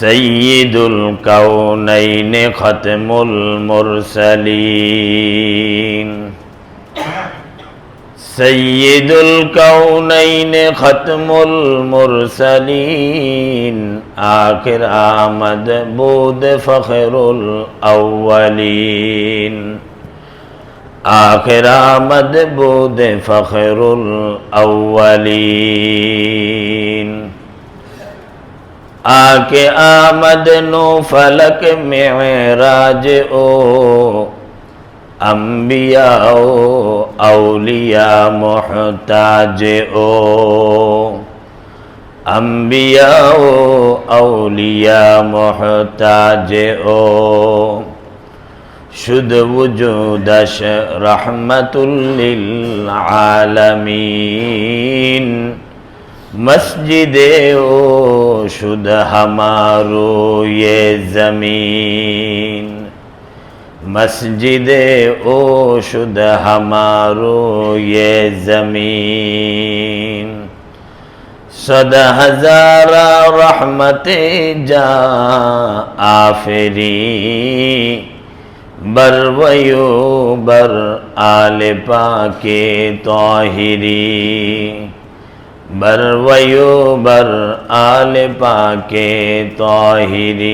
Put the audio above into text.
سيد الكونين ختم المرسلين. سيد الكونين ختم المرسلين. آخر آمد بود فخر الأولين. آخر آمد بود فخر الأولين. आके आमद नो फलक में राज ओ अम्बिया ओ अलिया मोहताज ओ अम्बिया ओ अलिया मोहताज ओ শুধু বুজুদাস রহমতুল্লিল আলমিন মসজিদে ও শুদ হামারো ইয়ে জমিন। মসজিদে ও শুদ হামারো ইয়ে জমিন। সদ হাজারা রহমতে যা আফেরি বরবয়ো বর আলে পাকে তহিরি। बर वयो बर आल पाके तोहिरी।